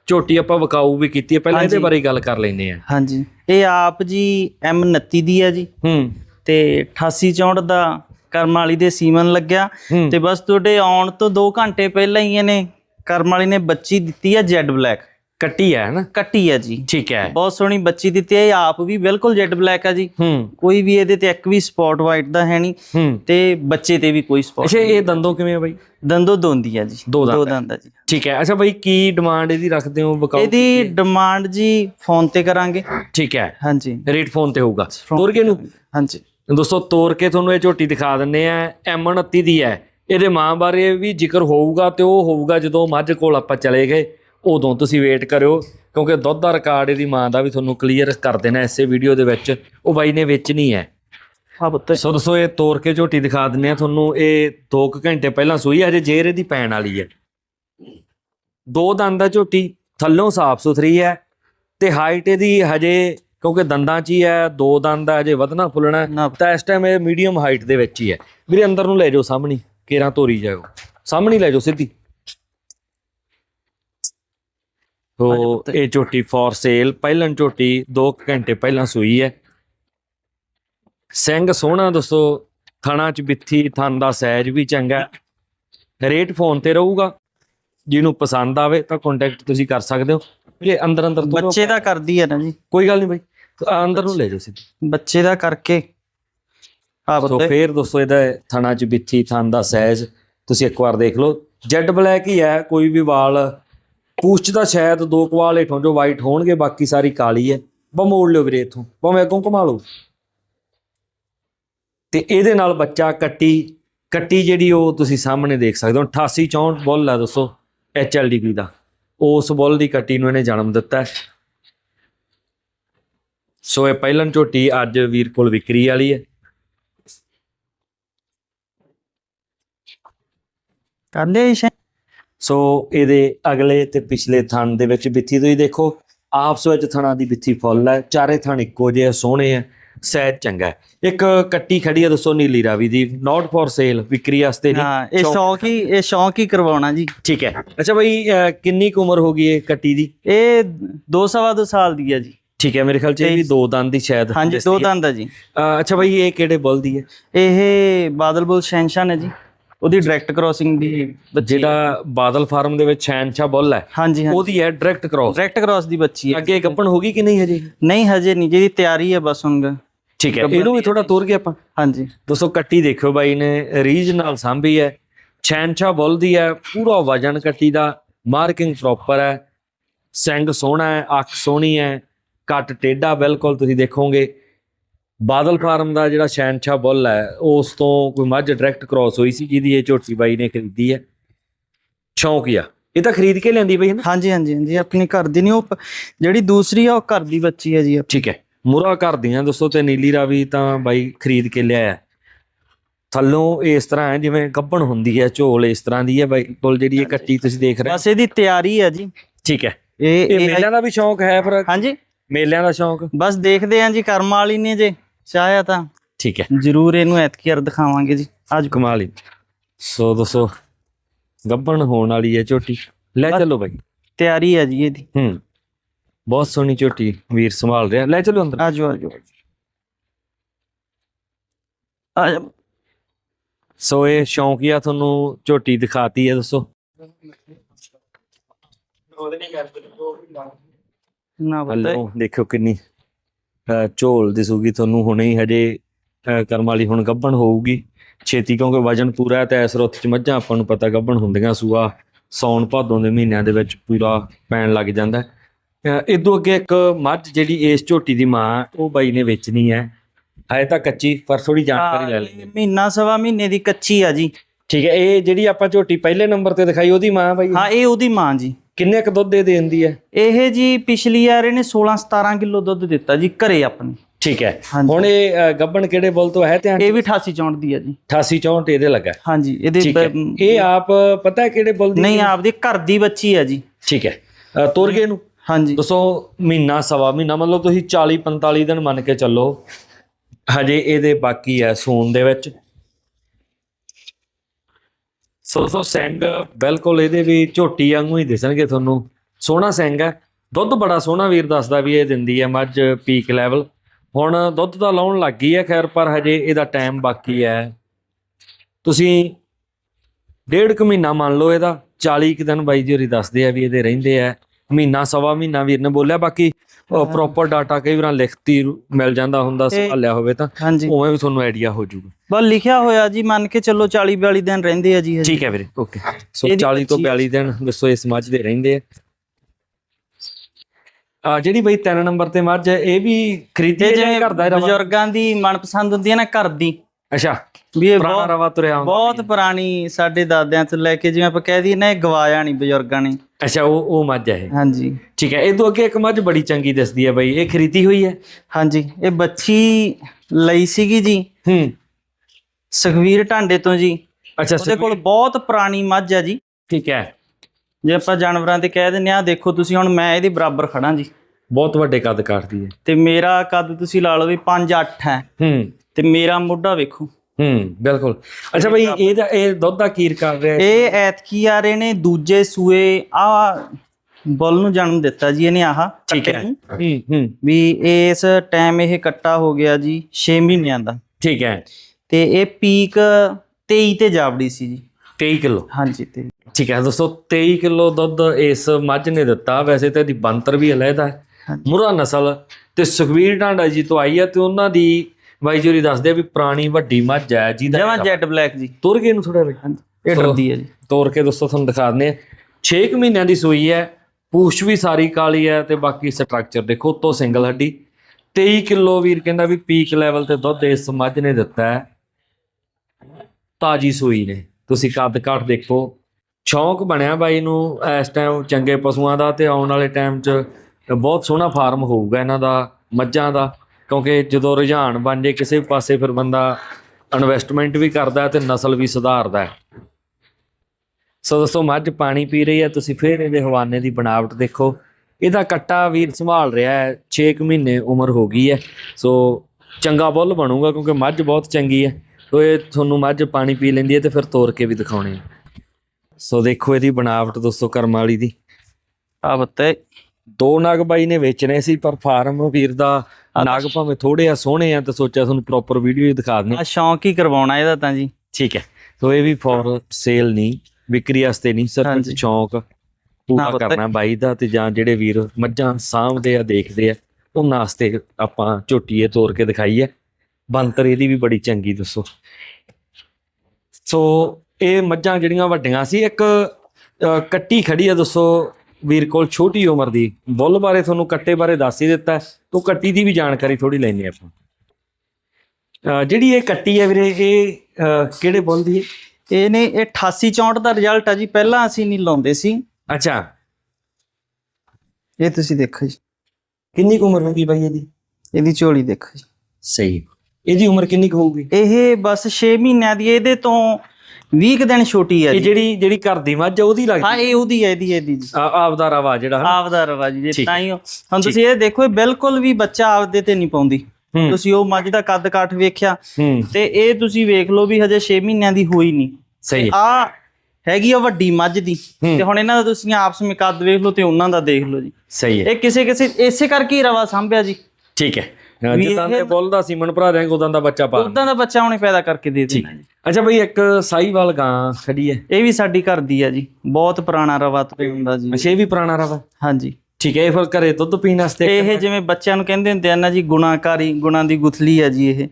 ਝੋਟੀ ਆਪਾਂ ਵਿਕਾਊ ਵੀ ਕੀਤੀ ਹੈ। ਪਹਿਲਾਂ ਇਹਦੇ ਬਾਰੇ ਗੱਲ ਕਰ ਲੈਂਦੇ ਆ ਹਾਂਜੀ। ਇਹ ਆਪ ਜੀ M29 ਦੀ ਹੈ ਜੀ। ਹੂੰ। ਤੇ 8864 ਦਾ ਕਰਮ ਵਾਲੀ ਦੇ ਸੀਮਨ ਲੱਗਿਆ। ਤੇ ਬਸ ਤੁਹਾਡੇ ਆਉਣ ਤੋਂ 2 ਘੰਟੇ ਪਹਿਲਾਂ ਹੀ ਇਹਨੇ ਕਰਮ ਵਾਲੀ ਨੇ ਬੱਚੀ ਦਿੱਤੀ ਹੈ ਜੈਡ ਬਲੈਕ। ਕੱਟੀ ਹੈ ਹਨਾ? ਕੱਟੀ ਹੈ ਜੀ। ਠੀਕ ਹੈ। ਬਹੁਤ ਸੋਹਣੀ ਬੱਚੀ ਦਿੱਤੀ ਹੈ ਆਪ ਵੀ ਬਿਲਕੁਲ ਜੈਡ ਬਲੈਕ ਹੈ ਜੀ। ਹੂੰ। ਕੋਈ ਵੀ ਇਹਦੇ ਤੇ ਇੱਕ ਵੀ ਸਪੌਟ ਵਾਈਟ ਦਾ ਹੈ ਨਹੀਂ। ਤੇ ਬੱਚੇ ਤੇ ਵੀ ਕੋਈ ਸਪੌਟ ਅੱਛਾ ਇਹ ਦੰਦੋਂ ਕਿਵੇਂ ਆ ਬਾਈ? ਦੰਦੋ ਦੋਂਦੀ ਹੈ ਜੀ। ਦੋ ਦੰਦ। ਹੈ ਜੀ। ਠੀਕ ਹੈ। ਅੱਛਾ ਬਾਈ ਕੀ ਡਿਮਾਂਡ ਇਹਦੀ ਰੱਖਦੇ ਹੋ? ਵਿਕਾਊ ਇਹਦੀ ਡਿਮਾਂਡ ਜੀ ਫੋਨ ਤੇ ਕਰਾਂਗੇ। ਠੀਕ ਹੈ। ਹਾਂਜੀ। ਰੇਟ ਫੋਨ ਤੇ ਹੋਊਗਾ। ਤੋਰ ਕੇ ਨੂੰ? ਹਾਂਜੀ। ਦੋਸਤੋ ਤੋਰ ਕੇ ਤੁਹਾਨੂੰ ਇਹ ਝੋਟੀ ਦਿਖਾ ਦਿੰਨੇ ਆ M29 ਦੀ ਹੈ। ਇਹਦੇ ਮਾਂ ਬਾਰੇ ਵੀ ਜ਼ਿਕਰ ਹੋਊਗਾ ਤੇ ਉਹ ਹੋਊਗਾ ਜਦੋਂ ਮੱਝ ਕੋਲ ਆਪਾਂ ਚਲੇ ਗਏ। ਉਦੋਂ ਤੁਸੀਂ ਵੇਟ ਕਰਿਓ ਕਿਉਂਕਿ ਦੁੱਧ ਦਾ ਰਿਕਾਰਡ ਇਹਦੀ ਮਾਂ ਦਾ ਵੀ ਤੁਹਾਨੂੰ ਕਲੀਅਰ ਕਰ ਦੇਣਾ ਇਸੇ ਵੀਡੀਓ ਦੇ ਵਿੱਚ। ਉਹ ਬਾਈ ਨੇ ਵੇਚਣੀ ਹੈ। ਆ ਪੁੱਤ। ਸੋ ਦੋਸਤੋ ਇਹ ਤੋਰ ਕੇ ਝੋਟੀ ਦਿਖਾ ਦਿੰਨੇ ਆ ਤੁਹਾਨੂੰ। ਇਹ 2 ਘੰਟੇ ਪਹਿਲਾਂ ਸੂਈ ਹੈ, ਹਜੇ ਜੇਰ ਇਹਦੀ ਪੈਣ ਵਾਲੀ ਹੈ। ਦੋ ਦੰਦ ਦਾ ਝੋਟੀ ਥੱਲੋਂ ਸਾਫ਼ ਸੁਥਰੀ ਹੈ ਤੇ ਹਾਈਟ ਇਹਦੀ ਹਜੇ ਕਿਉਂਕਿ ਦੰਦਾਂ 'ਚ ਹੀ ਹੈ ਦੋ ਦੰਦ ਆ ਅਜੇ ਵਧਣਾ ਫੁੱਲਣਾ ਹੈ। ਤਾਂ ਇਸ ਟਾਈਮ ਇਹ ਮੀਡੀਅਮ ਹਾਈਟ ਦੇ ਵਿੱਚ ਹੀ ਹੈ। ਵੀਰੇ ਅੰਦਰ ਨੂੰ ਲੈ ਜਾਓ ਸਾਹਮਣੀ ਕੇਰਾਂ ਤੋਰੀ ਜਾਓ। ਸਾਹਮਣੀ ਲੈ ਜਾਓ ਸਿੱਧੀ। ਤੋ ਇਹ ਝੋਟੀ ਫॉर ਸੇਲ ਪਹਿਲਨ ਝੋਟੀ 2 ਘੰਟੇ ਪਹਿਲਾਂ ਸੂਈ ਹੈ। ਸਿੰਘ ਸੋਹਣਾ ਦੋਸਤੋ ਥਣਾ ਚ ਬਿੱਥੀ ਥਣ ਦਾ ਸਾਈਜ਼ ਵੀ ਚੰਗਾ। ਰੇਟ ਫੋਨ ਤੇ ਰਹੂਗਾ ਜਿਹਨੂੰ ਪਸੰਦ ਆਵੇ ਤਾਂ ਕੰਟੈਕਟ ਤੁਸੀਂ ਕਰ ਸਕਦੇ ਹੋ। ਵੀਰੇ ਅੰਦਰ ਅੰਦਰ। ਬੱਚੇ ਦਾ ਕਰਦੀ ਹੈ ਨਾ ਜੀ। ਕੋਈ ਗੱਲ ਨਹੀਂ ਬਾਈ ਅੰਦਰ ਨੂੰ ਲੈ ਜਾਓ ਸਿੱਧੀ। ਬੱਚੇ ਦਾ ਕਰਕੇ। ਆ ਸੋ ਫੇਰ ਦੋਸਤੋ ਇਹਦਾ ਥਣਾ ਚ ਬਿੱਥੀ ਥਣ ਦਾ ਸਾਈਜ਼ ਤੁਸੀਂ ਇੱਕ ਵਾਰ ਦੇਖ ਲਓ। ਜੈਡ ਬਲੈਕ ਹੀ ਹੈ ਕੋਈ ਵੀ ਵਾਲ ਪੂਛ ਦਾ ਸ਼ਾਇਦ ਦੋ ਕੁ ਹੇਠੋਂ ਜੋ ਵਾਈਟ ਹੋਣਗੇ, ਬਾਕੀ ਸਾਰੀ ਕਾਲੀ ਹੈ। ਬਾ ਮੋੜ ਲਿਓ ਵੀਰੇ ਇਥੋਂ। ਭਾਵੇਂ ਅੱਗੋਂ ਘੁਮਾ ਲਓ। ਤੇ ਇਹਦੇ ਨਾਲ ਬੱਚਾ ਕੱਟੀ ਕੱਟੀ ਜਿਹੜੀ ਉਹ ਤੁਸੀਂ ਸਾਹਮਣੇ ਦੇਖ ਸਕਦੇ ਹੋ। 88 64 ਬੁੱਲ ਹੈ ਦੋਸਤੋ ਐਚਐਲਡੀਪੀ ਦਾ। ਉਸ ਬੁੱਲ ਦੀ ਕੱਟੀ ਨੂੰ ਇਹਨੇ ਜਨਮ ਦਿੱਤਾ ਹੈ। ਸੋ ਇਹ ਪਹਿਲਨ ਝੋਟੀ ਅੱਜ ਵੀਰ ਕੋਲ ਵਿਕਰੀ ਵਾਲੀ ਹੈ। ਕਰ ਲਿਆ ਸ਼ੈ- ਇਹਦੇ ਅਗਲੇ ਤੇ ਪਿਛਲੇ ਥਣ ਦੇ ਵਿੱਚ ਬਿੱਥੀ ਤੁਸੀਂ ਦੇਖੋ ਆਪਸ ਵਿੱਚ ਥਣਾਂ ਦੀ ਬਿੱਥੀ ਫੁੱਲ ਹੈ ਚਾਰੇ ਥਣ ਇੱਕੋ ਜਿਹੇ ਆ, ਸੋਹਣੇ ਆ ਸਹਿਜ ਚੰਗਾ ਇੱਕ ਕੱਟੀ ਖੜੀ ਹੈ ਦੋਸਤੋ ਨੀਲੀ ਰਾਵੀ ਦੀ ਨਾਟ ਫॉर ਸੇਲ ਵਿਕਰੀ ਵਾਸਤੇ ਨਹੀਂ ਹਾਂ ਇਹ ਸ਼ੌਕ ਹੀ ਇਹ ਸ਼ੌਕ ਹੀ ਕਰਵਾਉਣਾ ਜੀ। ਠੀਕ ਹੈ। ਅੱਛਾ ਬਈ ਕਿੰਨੀ ਕੁ ਉਮਰ ਹੋ ਗਈ ਹੈ ਕੱਟੀ ਦੀ? ਇਹ ਦੋ ਸਵਾ ਦੋ ਸਾਲ ਦੀ ਹੈ ਜੀ। ਠੀਕ ਹੈ ਮੇਰੇ ਖਿਆਲ ਚ ਇਹ ਵੀ ਦੋ ਦੰਦ ਦੀ ਸ਼ਾਇਦ ਹਾਂਜੀ ਦੋ। ਦੰਦ ਹੈ ਜੀ। ਅੱਛਾ ਬਈ ਇਹ ਕਿਹੜੇ ਬੁੱਲ ਦੀ ਹੈ? ਇਹ ਬਾਦਲਬੁਲ ਸ਼ੈਨਸ਼ਨ ਹੈ ਜੀ। ਉਹਦੀ ਡਾਇਰੈਕਟ ਕ੍ਰੋਸਿੰਗ ਦੀ ਬੱਚੀ ਜਿਹੜਾ ਬਾਦਲ ਫਾਰਮ ਦੇ ਵਿੱਚ ਸ਼ੈਨਸ਼ਾ ਬੁੱਲ ਹੈ। ਹਾਂਜੀ ਹਾਂ ਉਹਦੀ ਹੈ ਡਾਇਰੈਕਟ ਕ੍ਰੋਸ ਡਾਇਰੈਕਟ ਕ੍ਰੋਸ ਦੀ ਬੱਚੀ ਹੈ। ਅੱਗੇ ਗੱਪਣ ਹੋ ਗਈ ਕਿ ਨਹੀਂ ਹਜੇ? ਨਹੀਂ ਹਜੇ ਨਹੀਂ। ਜਿਹਦੀ ਤਿਆਰੀ ਹੈ ਬਸ ਹੁਣ। ਠੀਕ ਹੈ। ਇਹਨੂੰ ਵੀ ਥੋੜਾ ਤੋਰ ਕੇ ਆਪਾਂ। ਹਾਂਜੀ। ਦੋਸਤੋ ਕੱਟੀ ਦੇਖਿਓ ਬਾਈ ਨੇ ਰੀਜ ਨਾਲ ਸਾਂਭੀ ਹੈ। ਛੈਨਛਾ ਬੁੱਲ ਦੀ ਹੈ। ਪੂਰਾ ਵਜਨ ਕੱਟੀ ਦਾ। ਮਾਰਕਿੰਗ ਪ੍ਰੋਪਰ ਹੈ। ਸਿੰਘ ਸੋਹਣਾ ਹੈ ਅੱਖ ਸੋਹਣੀ ਹੈ। ਕੱਟ ਟੇਢਾ ਬਿਲਕੁਲ ਤੁਸੀਂ ਦੇਖੋਗੇ। ਬਾਦਲ ਫਾਰਮ ਦਾ ਜਿਹੜਾ ਸ਼ੈਨਛਾ ਬੁੱਲ ਹੈ ਉਸ ਤੋਂ ਕੋਈ ਮੱਝ ਡਾਇਰੈਕਟ ਕ੍ਰਾਸ ਹੋਈ ਸੀ ਜਿਹਦੀ ਇਹ ਝੋਟੀ ਬਾਈ ਨੇ ਖਰੀਦੀ ਹੈ। ਸ਼ੌਂਕੀਆ ਇਹ ਤਾਂ ਖਰੀਦ ਕੇ ਲੈਂਦੀ ਬਈ ਹੈ ਨਾ? ਹਾਂਜੀ ਹਾਂਜੀ ਹਾਂਜੀ ਆਪਣੀ ਘਰ ਦੀ ਨਹੀਂ ਉਹ ਪ- ਜਿਹੜੀ ਦੂਸਰੀ ਆ ਉਹ ਘਰ ਦੀ ਬੱਚੀ ਹੈ ਜੀ ਠੀਕ ਹੈ। ਮੁਰਾ ਘਰ ਦੀਆਂ ਦੋਸਤੋ ਤੇ ਨੀਲੀ ਰਾਵੀ ਤਾਂ ਬਾਈ ਖਰੀਦ ਕੇ ਲਿਆਇਆ ਥੱਲੋਂ ਇਸ ਤਰ੍ਹਾਂ ਹੈ ਜਿਵੇਂ ਗੱਬਣ ਹੁੰਦੀ ਹੈ ਝੋਲ ਇਸ ਤਰ੍ਹਾਂ ਦੀ ਹੈ ਬਾਈ। ਕੋਲ ਜਿਹੜੀ ਇਹ ਕੱਟੀ ਤੁਸੀਂ ਦੇਖ ਰਹੇ ਹੋ। ਬਸ ਇਹਦੀ ਤਿਆਰੀ ਹੈ ਜੀ। ਠੀਕ ਹੈ। ਇਹ ਇਹ ਇਹ ਮੇਲਿਆਂ ਦਾ ਵੀ ਸ਼ੌਂਕ ਹੈ ਫਿਰ? ਹਾਂਜੀ। ਮੇਲਿਆਂ ਦਾ ਸ਼ੌਂਕ? ਬਸ ਦੇਖਦੇ ਆਂ ਜੀ ਕਰਮ ਵਾਲੀ ਨੇ ਜੇ। ਚਾਹਿਆ ਤਾਂ? ਠੀਕ ਹੈ। ਜ਼ਰੂਰ ਇਹਨੂੰ ਐਤਕੀ ਅਰ ਦਿਖਾਵਾਂਗੇ ਜੀ। ਅੱਜ ਕਮਾਲ ਹੀ। ਸੋ ਦੋਸਤੋ ਗੱਬਣ ਹੋਣ ਵਾਲੀ ਹੈ ਝੋਟੀ ਲੈ। ਚੱਲੋ ਬਾਈ। ਤਿਆਰੀ ਹੈ ਜੀ ਇਹਦੀ। ਹੂੰ। ਬਹੁਤ ਸੋਹਣੀ ਝੋਟੀ ਵੀਰ ਸੰਭਾਲ ਰਿਹਾ। ਲੈ ਚੱਲੋ ਅੰਦਰ। ਆਜੋ ਆਜੋ ਆਜੋ। ਸੋ ਇਹ ਸ਼ੌਂਕੀਆ ਤੁਹਾਨੂੰ ਝੋਟੀ ਦਿਖਾਤੀ ਹੈ ਦੋਸਤੋ। ਨਾ ਬਤਾ ਹਲੋ ਦੇਖਿਓ ਕਿੰਨੀ ਝੋਲ ਦਿਸੂਗੀ ਤੁਹਾਨੂੰ ਹੁਣੇ ਹੀ ਹਜੇ ਕਰਮ ਵਾਲੀ ਹੁਣ ਗੱਭਣ ਹੋਊਗੀ। ਛੇਤੀ ਕਿਉਂਕਿ ਵਜਨ ਪੂਰਾ ਹੈ ਤੇ ਇਸ ਰੁੱਤ ਚ ਮੱਝਾਂ ਆਪਾਂ ਨੂੰ ਪਤਾ ਗੱਭਣ ਹੁੰਦੀਆਂ ਸੂਆ ਸੌਣ ਭਾਦੋਂ ਦੇ ਮਹੀਨਿਆਂ ਦੇ ਵਿੱਚ ਪੂਰਾ ਪੈਣ ਲੱਗ ਜਾਂਦਾ ਇਦੋਂ ਅੱਗੇ ਇੱਕ ਮੱਝ ਜਿਹੜੀ ਇਸ ਝੋਟੀ ਦੀ ਮਾਂ ਉਹ ਬਾਈ ਨੇ ਵੇਚਣੀ ਹੈ। ਹਜੇ ਤਾਂ ਕੱਚੀ ਪਰ ਥੋੜੀ ਜਾਣਕਾਰੀ ਲੈ ਲਈਏ ਮਹੀਨਾ ਸਵਾ ਮਹੀਨੇ ਦੀ ਕੱਚੀ ਆ ਜੀ। ਠੀਕ ਹੈ ਇਹ ਜਿਹੜੀ ਆਪਾਂ ਝੋਟੀ ਪਹਿਲੇ ਨੰਬਰ ਤੇ ਦਿਖਾਈ ਉਹਦੀ ਮਾਂ ਬਾਈ? ਹਾਂ ਇਹ ਉਹਦੀ ਮਾਂ ਜੀ। ਕਿੰਨੇ ਕ ਦੁੱਧ ਇਹ ਦੇਂਦੀ ਹੈ? ਇਹ ਜੀ ਪਿਛਲੀ ਵਾਰ ਇਹਨੇ 16 17 ਕਿਲੋ ਦੁੱਧ ਦਿੱਤਾ ਜੀ ਘਰੇ ਆਪਣੇ। ਠੀਕ ਹੈ। ਹੁਣ ਇਹ ਗੱਭਣ ਕਿਹੜੇ ਬੁੱਲ ਤੋਂ ਹੈ ਧਿਆਨ ਇਹ ਵੀ 88 ਚੌਂਟ ਦੀ ਆ ਜੀ। 88 64 ਇਹਦੇ ਲੱਗਾ ਹੈ। ਹਾਂਜੀ ਇਹਦੇ ਹੈ। ਇਹ ਆਪ ਪਤਾ ਹੈ ਕਿਹੜੇ ਬੁੱਲ ਦੀ ਨਹੀਂ ਆਪਦੀ ਘਰ ਦੀ ਬੱਚੀ ਆ ਜੀ। ਠੀਕ ਹੈ। ਅ, ਤੁਰ ਗਏ ਨੂੰ ਹਾਂਜੀ। ਦੱਸੋ ਮਹੀਨਾ ਸਵਾ ਮਹੀਨਾ ਮਤਲਬ ਤੁਸੀਂ 40 45 ਦਿਨ ਮੰਨ ਕੇ ਚੱਲੋ। ਹਜੇ ਇਹਦੇ ਬਾਕੀ ਹੈ ਸੂਨ ਦੇ ਵਿੱਚ। ਸੋ ਸੋ ਸਿੰਘ ਬਿਲਕੁਲ, ਇਹਦੇ ਵੀ ਝੋਟੀ ਵਾਂਗੂ ਹੀ ਦਿਸਣਗੇ ਤੁਹਾਨੂੰ। ਸੋਹਣਾ ਸਿੰਘ ਹੈ। ਦੁੱਧ ਬੜਾ ਸੋਹਣਾ ਵੀਰ ਦੱਸਦਾ ਵੀ ਇਹ ਦਿੰਦੀ ਹੈ ਮੱਝ ਪੀਕ ਲੈਵਲ ਹੁਣ ਦੁੱਧ ਤਾਂ ਲਾਉਣ ਲੱਗ ਗਈ ਹੈ ਖੈਰ, ਪਰ ਹਜੇ ਇਹਦਾ ਟਾਈਮ ਬਾਕੀ ਹੈ। ਤੁਸੀਂ ਡੇਢ ਕੁ ਮਹੀਨਾ ਮੰਨ ਲਓ ਇਹਦਾ 40 ਕੁ ਦਿਨ ਬਾਈ ਜੀ ਹੋਰੀ ਦੱਸਦੇ ਆ ਵੀ ਇਹਦੇ ਰਹਿੰਦੇ ਆ। ਮਹੀਨਾ, ਸਵਾ ਮਹੀਨਾ ਵੀਰ ਨੇ ਬੋਲਿਆ। ਬਾਕੀ ਪ੍ਰੋਪਰ ਡਾਟਾ ਕਈ ਵਾਰ ਲਿਖਤੀ ਮਿਲ ਜਾਂਦਾ ਹੁੰਦਾ ਸੰਭਾਲਿਆ ਹੋਵੇ ਤਾਂ। ਉਵੇਂ ਵੀ ਤੁਹਾਨੂੰ ਆਈਡੀਆ ਹੋ ਜਾਊਗਾ। ਬਸ ਲਿਖਿਆ ਹੋਇਆ ਜੀ ਮੰਨ ਕੇ ਚੱਲੋ 40 42 ਦਿਨ ਰਹਿੰਦੇ ਆ ਜੀ। ਠੀਕ ਹੈ ਵੀਰੇ ਓਕੇ ਸੋ ਇਹਦੀ 40 ਤੋਂ ਬੱਚੀ- 42 ਦਿਨ ਦੱਸੋ ਇਸ ਮੱਝ ਦੇ ਰਹਿੰਦੇ ਆ। ਆ ਜਿਹੜੀ ਬਈ 3 ਨੰਬਰ ਤੇ ਮੱਝ ਹੈ ਇਹ ਵੀ ਖਰੀਦੀ ਜਿਵੇਂ ਘਰ ਦਾ ਰਵਾ? ਬਜ਼ੁਰਗਾਂ ਦੀ ਮਨਪਸੰਦ ਹੁੰਦੀ ਹੈ ਨਾ ਘਰ ਦੀ। ਅੱਛਾ ਵੀ ਇਹ ਪੁਰਾਣਾ ਬਹੁਤ ਰਵਾ ਤੁਰਿਆ ਹੁੰਦਾ। ਬਹੁਤ ਪੁਰਾਣੀ ਸਾਡੇ ਦਾਦਿਆਂ ਤੋਂ ਲੈ ਕੇ ਜਿਵੇਂ ਆਪਾਂ ਕਹਿ ਦਈਏ ਨਾ ਇਹ ਗਵਾਇਆ ਨਹੀਂ ਬਜ਼ੁਰਗਾਂ ਨੇ। ਅੱਛਾ ਉਹ ਉਹ ਮੱਝ ਹੈ ਇਹ? ਹਾਂਜੀ। ਠੀਕ ਹੈ ਇਹ ਤੋਂ ਅੱਗੇ ਇੱਕ ਮੱਝ ਬੜੀ ਚੰਗੀ ਦਿਸਦੀ ਹੈ ਬਈ ਇਹ ਖਰੀਦੀ ਹੋਈ ਹੈ? ਹਾਂਜੀ ਇਹ ਬੱਚੀ ਲਈ ਸੀਗੀ ਜੀ। ਹੂੰ। ਸੁਖਵੀਰ ਢਾਂਡੇ ਤੋਂ ਜੀ। ਅੱਛਾ ਉਹਦੇ ਕੋਲ ਬਹੁਤ ਪੁਰਾਣੀ ਮੱਝ ਆ ਜੀ। ਠੀਕ ਹੈ। ਜੇ ਆਪਾਂ ਜਾਨਵਰਾਂ ਤੇ ਕਹਿ ਦਿੰਨੇ ਆ ਦੇਖੋ ਤੁਸੀਂ ਹੁਣ ਮੈਂ ਇਹਦੇ ਬਰਾਬਰ ਖੜਾ ਜੀ। ਬਹੁਤ ਵੱਡੇ ਕੱਦ ਕਾਟਦੀ ਹੈ। ਤੇ ਮੇਰਾ ਕੱਦ ਤੁਸੀਂ ਲਾ ਲਓ ਵੀ 5-8 ਹੈ। ਹੂੰ। ਤੇ ਮੇਰਾ ਮੋਢਾ ਵੇਖੋ। ਹੂੰ ਬਿਲਕੁਲ। ਅੱਛਾ ਬਈ ਇਹਦਾ ਇਹ ਦੁੱਧ ਦਾ ਕੀਰ ਕਰ ਰਿਹਾ ਇਹ ਐਤਕੀ ਆ ਰਹੇ ਨੇ ਦੂਜੇ ਸੂਏ ਆ ਬੁੱਲ ਨੂੰ ਜਨਮ ਦਿੱਤਾ ਜੀ ਇਹਨੇ ਆਹ ਠੀਕ ਹੈ। ਹੂੰ ਹੂੰ। ਵੀ ਇਸ ਟਾਈਮ ਇਹ ਕੱਟਾ ਹੋ ਗਿਆ ਜੀ 6 ਮਹੀਨਿਆਂ ਦਾ। ਠੀਕ ਹੈ। ਤੇ ਇਹ ਪੀਕ 23 ਤੇ ਜਾਵੜੀ ਸੀ ਜੀ। 23 ਕਿਲੋ। ਹਾਂਜੀ ਤੇ ਠੀਕ ਹੈ ਦੋਸਤੋ 23 ਕਿਲੋ ਦੁੱਧ ਇਸ ਮੱਝ ਨੇ ਦਿੱਤਾ। ਵੈਸੇ ਤਾਂ ਇਹਦੀ ਬੰਤਰ ਵੀ ਅਲੱਗਾ ਹੈ। ਮੁਰਾ ਨਸਲ ਤੇ ਸੁਖਵੀਰ ਢਾਂਡਾ ਜੀ ਤੋਂ ਆਈ ਹੈ ਤੇ ਉਹਨਾਂ ਦੀ ਬਾਈ ਜੋਰੀ ਦੱਸਦੇ ਆ ਵੀ ਪੁਰਾਣੀ ਵੱਡੀ ਮੱਝ ਹੈ ਜਿਹਦਾ ਜਮਾ ਜੈਟ ਬਲੈਕ ਜੀ। ਤੁਰ ਗਏ ਨੂੰ ਥੋੜਾ ਹਾਂਜੀ ਇਹ ਡਰਦੀ ਹੈ ਜੀ। ਤੋੜ ਕੇ ਦੋਸਤੋ ਤੁਹਾਨੂੰ ਦਿਖਾ ਦਿੰਦੇ ਆ। 6 ਮਹੀਨਿਆਂ ਦੀ ਸੂਈ ਹੈ ਪੂਛ ਵੀ ਸਾਰੀ ਕਾਲੀ ਹੈ ਤੇ ਬਾਕੀ ਸਟਰਕਚਰ ਦੇਖੋ ਤੋਂ ਸਿੰਗਲ ਹੱਡੀ। 23 ਕਿਲੋ ਵੀਰ ਕਹਿੰਦਾ ਵੀ ਪੀਕ ਲੈਵਲ ਤੇ ਦੁੱਧ ਇਸ ਮੱਝ ਨੇ ਦਿੱਤਾ ਹੈ। ਤਾਜੀ ਸੂਈ ਨੇ। ਤੁਸੀਂ ਕੱਦ ਕਾਠ ਦੇਖੋ। ਸ਼ੌਂਕ ਬਣਿਆ ਬਾਈ ਨੂੰ ਇਸ ਟਾਈਮ ਚੰਗੇ ਪਸ਼ੂਆਂ ਦਾ ਤੇ ਆਉਣ ਵਾਲੇ ਟਾਈਮ 'ਚ ਬਹੁਤ ਸੋਹਣਾ ਫਾਰਮ ਹੋਊਗਾ ਇਹਨਾਂ ਦਾ ਮੱਝਾਂ ਦਾ। ਕਿਉਂਕਿ ਜਦੋਂ ਰੁਝਾਨ ਬਣ ਜੇ ਕਿਸੇ ਵੀ ਪਾਸੇ ਫਿਰ ਬੰਦਾ ਇਨਵੈਸਟਮੈਂਟ ਵੀ ਕਰਦਾ ਹੈ ਤੇ ਨਸਲ ਵੀ ਸੁਧਾਰਦਾ ਸੋ ਦੋਸਤੋ ਮੱਝ ਪਾਣੀ ਪੀ ਰਹੀ ਹੈ, ਤੁਸੀਂ ਫਿਰ ਇਹਦੇ ਹਵਾਨੇ ਦੀ ਬਣਾਵਟ ਦੇਖੋ। ਇਹਦਾ ਕੱਟਾ ਵੀ ਸੰਭਾਲ ਰਿਹਾ ਹੈ 6 ਮਹੀਨੇ ਉਮਰ ਹੋ ਗਈ ਹੈ। ਸੋ ਚੰਗਾ ਬੁੱਲ ਬਣੂਗਾ ਕਿਉਂਕਿ ਮੱਝ ਬਹੁਤ ਚੰਗੀ ਹੈ। ਸੋ ਇਹ ਤੁਹਾਨੂੰ ਮੱਝ ਪਾਣੀ ਪੀ ਲੈਂਦੀ ਹੈ ਤੇ ਫਿਰ ਤੋੜ ਕੇ ਵੀ ਦਿਖਾਉਣੇ ਆ ਸੋ ਦੇਖੋ ਇਹਦੀ ਬਣਾਵਟ ਦੋਸਤੋ ਕਰਮ ਵਾਲੀ ਦੀ। ਆ ਬੱਤੇ। ਦੋ ਨਗ ਬਾਈ ਨੇ ਵੇਚਣੇ ਸੀ ਪਰ ਫਾਰਮ ਵੀਰ ਦਾ ਨਗ ਭਾਵੇਂ ਥੋੜੇ ਆ ਸੋਹਣੇ ਆ ਤੇ ਸੋਚਿਆ ਤੁਹਾਨੂੰ ਪ੍ਰੋਪਰ ਵੀਡੀਓ ਹੀ ਦਿਖਾ ਦਿੰਦੇ ਆ ਸ਼ੌਂਕ ਹੀ ਕਰਵਾਉਣਾ ਇਹਦਾ ਤਾਂ ਜੀ। ਠੀਕ ਹੈ। ਸੋ ਇਹ ਵੀ ਫॉर ਸੇਲ ਨਹੀਂ ਵਿਕਰੀ ਵਾਸਤੇ ਨਹੀਂ ਸਿਰਫ ਹਾਂਜੀ। ਸ਼ੌਂਕ ਪੂਰਾ ਪਤਾ- ਕਰਨਾ ਬਾਈ ਦਾ ਤੇ ਜਾਂ ਜਿਹੜੇ ਵੀਰ ਮੱਝਾਂ ਸਾਂਭਦੇ ਆ ਦੇਖਦੇ ਆ ਉਹਨਾਂ ਵਾਸਤੇ ਆਪਾਂ ਝੋਟੀਏ ਤੋੜ ਕੇ ਦਿਖਾਈ ਹੈ ਬੰਤਰ ਇਹਦੀ ਵੀ ਬੜੀ ਚੰਗੀ ਦੱਸੋ। ਸੋ ਇਹ ਮੱਝਾਂ ਜਿਹੜੀਆਂ ਵੱਡੀਆਂ ਸੀ ਇੱਕ ਅ, ਕੱਟੀ ਖੜੀ ਆ ਦੱਸੋ ਵੀਰ ਕੋਲ ਛੋਟੀ ਉਮਰ ਦੀ ਬੁੱਲ ਬਾਰੇ ਤੁਹਾਨੂੰ ਕੱਟੇ ਬਾਰੇ ਦੱਸ ਹੀ ਦਿੱਤਾ ਤੋਂ ਕੱਟੀ ਦੀ ਵੀ ਜਾਣਕਾਰੀ ਥੋੜੀ ਲੈਣੀ ਆਪਾਂ। ਜਿਹੜੀ ਇਹ ਕੱਟੀ ਹੈ ਵੀਰੇ ਇਹ ਕਿਹੜੇ ਬੁੱਲ ਦੀ ਹੈ? ਇਹ 88 64 ਦਾ ਰਿਜ਼ਲਟ ਆ ਜੀ ਪਹਿਲਾਂ ਅਸੀਂ ਨਹੀਂ ਲਾਉਂਦੇ ਸੀ। ਅੱਛਾ। ਇਹ ਤੁਸੀਂ ਦੇਖੋ ਜੀ। ਕਿੰਨੀ ਕੁ ਉਮਰ ਹੋਗੀ ਬਾਈ ਇਹਦੀ? ਇਹਦੀ ਝੋਲੀ ਦੇਖੋ ਜੀ। ਸਹੀ। ਇਹਦੀ ਉਮਰ ਕਿੰਨੀ ਕੁ ਹੋਊਗੀ? ਇਹ ਬਸ 6 ਮਹੀਨਿਆਂ ਦੀ ਇਹਦੇ ਤੋਂ 20 ਕੁ ਦਿਨ ਛੋਟੀ ਹੈ ਇਹ ਜੀ। ਜਿਹੜੀ ਜਿਹੜੀ ਘਰ ਦੀ ਮੱਝ ਆ ਉਹਦੀ ਹਾਂ ਲੱਗਦੀ ਇਹ ਉਹਦੀ ਹੈ ਇਹਦੀ ਇਹਦੀ ਜੀ। ਆ- ਆਪਦਾ ਰਵਾ ਜਿਹੜਾ ਹਨਾ? ਆਪਦਾ ਰਵਾ ਜੀ ਠੀਕ। ਤਾਂ ਹੀ ਉਹ- ਹੁਣ ਤੁਸੀਂ ਇਹ ਦੇਖੋ ਇਹ ਬਿਲਕੁਲ ਵੀ ਬੱਚਾ ਆਪਦੇ ਤੇ ਨਹੀਂ ਪਾਉਂਦੀ। ਹੂੰ। ਤੁਸੀਂ ਉਹ ਮੱਝ ਦਾ ਕੱਦ ਕਾਠ ਵੇਖਿਆ ਹੂੰ। ਤੇ ਇਹ ਤੁਸੀਂ ਵੇਖ ਲਓ ਵੀ ਹਜੇ 6 ਮਹੀਨਿਆਂ ਦੀ ਹੋਈ ਨਹੀਂ। ਸਹੀ ਹੈ। ਆ ਹੈਗੀ ਆ ਵੱਡੀ ਮੱਝ ਦੀ ਹੂੰ। ਤੇ ਹੁਣ ਇਹਨਾਂ ਦਾ ਤੁਸੀਂ ਆਪਸ ਵਿੱਚ ਕੱਦ ਵੇਖ ਲਓ ਤੇ ਉਹਨਾਂ ਦਾ ਦੇਖ ਲਓ ਜੀ। ਸਹੀ ਹੈ। ਇਹ ਕਿਸੇ ਕਿਸੇ ਇਸੇ ਕਰਕੇ ਹੀ ਰਵਾ ਸੰਭਿਆ ਜੀ। ਠੀਕ ਹੈ। ਜਿੱਦਾਂ ਇਹ- ਦੇ ਬੁੱਲ ਦਾ ਸੀਮਨ ਭਰਾ ਦੇਂਗੇ ਉਦਾਂ ਦਾ ਬੱਚਾ ਪਾ ਉਦਾਂ ਦਾ ਬੱਚਾ ਉਹਨੇ ਪੈਦਾ ਕਰਕੇ ਦੇ ਦੇਣਾ ਜੀ। ਅੱਛਾ ਬਈ ਇੱਕ ਸਾਈਵਾਲ ਗਾਂ ਖੜੀ ਹੈ ਇਹ ਵੀ ਸਾਡੀ ਘਰ ਦੀ ਆ ਜੀ। ਬਹੁਤ ਪੁਰਾਣਾ ਰਵਾ ਤੋਂ ਹੁੰਦਾ ਜੀ। ਅਛੇ ਵੀ ਪੁਰਾਣਾ ਰਵਾ? ਹਾਂਜੀ। ਠੀਕ ਹੈ ਇਹ ਫਿਰ ਘਰੇ ਦੁੱਧ ਪੀਣ ਵਾਸਤੇ ਇਹ ਜਿਵੇਂ ਬੱਚਿਆਂ ਨੂੰ ਕਹਿੰਦੇ ਹੁੰਦੇ ਆ ਨਾ ਜੀ ਗੁਣਾਕਾਰੀ ਗੁਣਾਂ ਦੀ ਗੁਥਲੀ ਆ ਜੀ ਇਹ।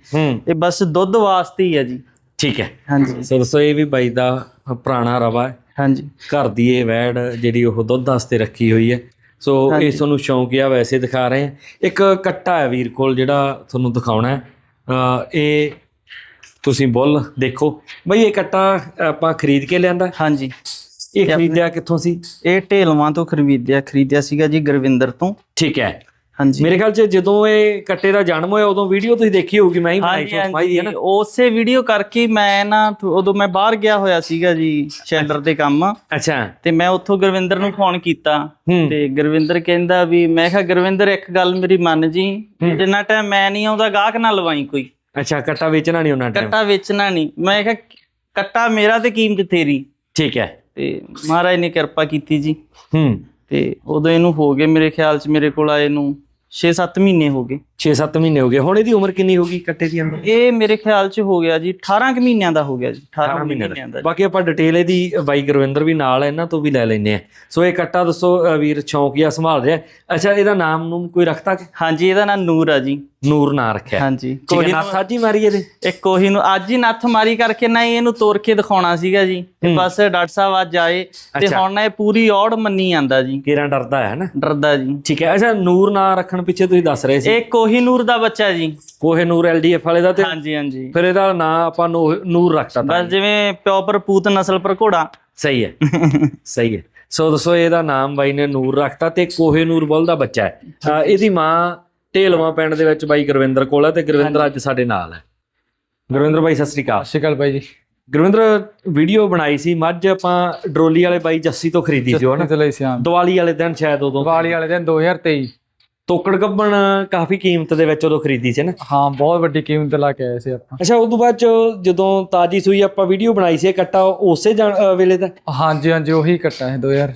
ਇਹ ਬਸ ਦੁੱਧ ਵਾਸਤੇ ਹੀ ਆ ਜੀ। ਠੀਕ ਹੈ। ਹਾਂਜੀ। ਸੋ ਦੱਸੋ ਇਹ ਵੀ ਬਾਈ ਦਾ ਪੁਰਾਣਾ ਰਵਾ ਹੈ। ਹਾਂਜੀ। ਘਰ ਦੀ ਇਹ ਵੈੜ ਜਿਹੜੀ ਉਹ ਦੁੱਧ ਵਾਸਤੇ ਰੱਖੀ ਹੋਈ ਹੈ। ਸੋ। ਇਹ ਤੁਹਾਨੂੰ ਸ਼ੌਂਕੀਆ ਵੈਸੇ ਦਿਖਾ ਰਹੇ ਹਾਂ। ਇੱਕ ਕੱਟਾ ਹੈ ਵੀਰ ਕੋਲ ਜਿਹੜਾ ਤੁਹਾਨੂੰ ਦਿਖਾਉਣਾ ਹੈ। ਇਹ ਤੁਸੀਂ ਬੁੱਲ ਦੇਖੋ। ਬਈ ਇਹ ਕੱਟਾ ਆਪਾਂ ਖਰੀਦ ਕੇ ਲਿਆਂਦਾ? ਹਾਂਜੀ। ਇਹ ਖਰੀਦਿਆ ਕਿੱਥੋਂ ਸੀ? ਇਹ ਢੇਲਵਾਂ ਤੋਂ ਖਰੀਦਿਆ ਖਰੀਦਿਆ ਸੀਗਾ ਜੀ ਗੁਰਵਿੰਦਰ ਤੋਂ। ਠੀਕ ਹੈ। ਹਾਂਜੀ। ਮੇਰੇ ਖਿਆਲ 'ਚ ਜਦੋਂ ਇਹ ਕੱਟੇ ਦਾ ਜਨਮ ਹੋਇਆ ਉਦੋਂ ਵੀਡੀਓ ਤੁਸੀਂ ਦੇਖੀ ਹੋਊਗੀ ਮੈਂ ਹੀ ਬਣਾਈ ਸੀ ਸਮਾਈ ਦੀ ਹੈ ਨਾ? ਹਾਂਜੀ। ਉਸੇ ਵੀਡੀਓ ਕਰਕੇ ਮੈਂ ਨਾ ਉਦੋਂ ਮੈਂ ਬਾਹਰ ਗਿਆ ਹੋਇਆ ਸੀਗਾ ਜੀ ਸ਼ੈਲਰ ਦੇ ਕੰਮ। ਅੱਛਾ। ਤੇ ਮੈਂ ਉੱਥੋਂ ਗੁਰਵਿੰਦਰ ਨੂੰ ਫੋਨ ਕੀਤਾ। ਤੇ ਗੁਰਵਿੰਦਰ ਕਹਿੰਦਾ ਵੀ ਮੈਂ ਕਿਹਾ ਗੁਰਵਿੰਦਰ ਇੱਕ ਗੱਲ ਮੇਰੀ ਮੰਨ ਜੀ ਜਿੰਨਾ ਟਾਈਮ ਮੈਂ ਨਹੀਂ ਆਉਂਦਾ ਗਾਹਕ ਨਾ ਲਵਾਈ ਕੋਈ। ਅੱਛਾ ਕੱਟਾ ਵੇਚਣਾ ਨਹੀਂ ਉਹਨਾਂ ਟਾਈਮ ਕੱਟਾ ਵੇਚਣਾ ਨਹੀਂ। ਮੈਂ ਕਿਹਾ ਕੱਟਾ ਮੇਰਾ ਤੇ ਕੀਮਤ ਤੇਰੀ। ਠੀਕ ਹੈ। ਤੇ ਮਹਾਰਾਜ ਨੇ ਕਿਰਪਾ ਕੀਤੀ ਜੀ। ਹੂੰ। ਤੇ ਉਦੋਂ ਇਹਨੂੰ ਹੋ ਗਏ ਮੇਰੇ ਖਿਆਲ 'ਚ ਮੇਰੇ ਕੋਲ ਆਏ ਨੂੰ 6-7 ਮਹੀਨੇ ਹੋ ਗਏ। 6-7 ਮਹੀਨੇ ਹੋ ਗਏ। ਹੁਣ ਇਹਦੀ ਉਮਰ ਕਿੰਨੀ ਹੋਗੀ ਕੱਟੇ ਦੀ ਅੰਦਰ? ਇਹ ਮੇਰੇ ਖਿਆਲ 'ਚ ਹੋ ਗਿਆ ਜੀ 18 ਕੁ ਮਹੀਨਿਆਂ ਦਾ ਹੋ ਗਿਆ ਜੀ 18 18 ਮਹੀਨੇ ਮਹੀਨਿਆਂ ਦਾ। ਬਾਕੀ ਆਪਾਂ ਡਿਟੇਲ ਇਹਦੀ ਬਾਈ ਗੁਰਵਿੰਦਰ ਵੀ ਨਾਲ ਹੈ ਇਹਨਾਂ ਤੋਂ ਵੀ ਲੈ ਲੈਨੇ ਆ। ਸੋ ਇਹ ਕੱਟਾ ਦੱਸੋ ਵੀਰ ਸ਼ੌਂਕੀਆ ਸੰਭਾਲ ਰਿਹਾ? ਅੱਛਾ ਇਹਦਾ ਨਾਮ ਨੂੰ ਕੋਈ ਰੱਖਤਾ ਕਿ? ਹਾਂਜੀ ਇਹਦਾ ਨਾਮ ਨੂਰ ਆ ਜੀ। ਨੂਰ ਨਾਂ ਰੱਖਿਆ। ਹਾਂਜੀ। ਹੈ ਨਾਥਾ ਜੀ ਮਾਰੀ ਇਹਦੇ? ਇੱਕ ਕੋਹੀ ਨੂੰ ਅੱਜ ਹੀ ਨੱਥ ਮਾਰੀ ਕਰਕੇ ਨਾ ਹੀ ਇਹਨੂੰ ਤੋੜ ਕੇ ਦਿਖਾਉਣਾ ਸੀਗਾ ਜੀ। ਤੇ ਬਸ ਡਾਕਟਰ ਸਾਹਿਬ ਅੱਜ ਆਏ ਤੇ। ਹੁਣ ਨਾ ਇਹ ਪੂਰੀ ਔੜ ਮੰਨੀ ਜਾਂਦਾ ਜੀ। ਕਿਰਾਂ ਡਰਦਾ ਹੈ ਨਾ? ਡਰਦਾ ਜੀ। ਠੀਕ ਹੈ ਅੱਛਾ ਨੂਰ ਨਾਂ ਰੱਖਣ ਪਿੱਛੇ ਤੁਸੀਂ ਦੱਸ ਰਹੇ ਸੀ। ਇਹ ਕੋਹੀ ਨੂਰ ਦਾ ਬੱਚਾ ਜੀ। ਕੋਹੇ ਨੂਰ ਐਲਡੀਐਫ ਵਾਲੇ ਦਾ ਤੇ ਹਾਂਜੀ ਹਾਂਜੀ। ਫਿਰ ਇਹਦਾ ਨਾਂ ਆਪਾਂ ਨੂੰ ਨੂਰ ਰੱਖਤਾ ਤਾਂ ਬਸ ਜਿਵੇਂ ਪਿਓ ਪਰ ਪੂਤ ਨਸਲ ਪਰ ਘੋੜਾ ਸਹੀ ਹੈ। ਸਹੀ ਹੈ। ਸੋ ਦੱਸੋ ਇਹਦਾ ਨਾਮ ਬਾਈ ਨੇ ਨੂਰ ਰੱਖਤਾ ਤੇ ਕੋਹੇ ਨੂਰ ਬੁੱਲ ਦਾ ਬੱਚਾ ਹੈ। ਇਹਦੀ ਮਾਂ ਢੇਲਵਾਂ ਪਿੰਡ ਦੇ ਵਿੱਚ ਬਾਈ ਗੁਰਵਿੰਦਰ ਕੋਲ ਹੈ ਤੇ ਗੁਰਵਿੰਦਰ ਅੱਜ ਸਾਡੇ ਨਾਲ ਹੈ। ਗੁਰਵਿੰਦਰ ਬਾਈ ਸਤਿ ਸ੍ਰੀ ਅਕਾਲ। ਸਤਿ ਸ਼੍ਰੀ ਅਕਾਲ ਬਾਈ ਜੀ। ਗੁਰਵਿੰਦਰ ਵੀਡੀਓ ਬਣਾਈ ਸੀ। ਮੱਝ ਆਪਾਂ ਡਰੋਲੀ ਵਾਲੇ ਬਾਈ ਜੱਸੀ ਤੋਂ ਖਰੀਦੀ ਸੀ ਉਹ ਨਾ? ਦੀਵਾਲੀ ਵਾਲੇ ਦਿਨ ਸ਼ਾਇਦ ਉਦੋਂ ਦੀਵਾਲੀ ਵਾਲੇ ਦਿਨ 2023 ਤੋਕੜ ਗੱਬਣ ਕਾਫੀ ਕੀਮਤ ਦੇ ਵਿੱਚ ਉਦੋਂ ਖਰੀਦੀ ਸੀ ਨਾ। ਹਾਂ ਬਹੁਤ ਵੱਡੀ ਕੀਮਤ ਲਾ ਕੇ ਆਏ ਸੀ ਆਪਾਂ। ਅੱਛਾ ਉਸ ਤੋਂ ਬਾਅਦ ਚ ਜਦੋਂ ਤਾਜੀ ਸੂਈ ਆਪਾਂ ਵੀਡੀਓ ਬਣਾਈ ਸੀ ਕੱਟਾ ਉਸੇ ਵੇਲੇ ਦਾ? ਹਾਂਜੀ ਹਾਂਜੀ ਉਹੀ ਕੱਟਾ ਹੈ 2000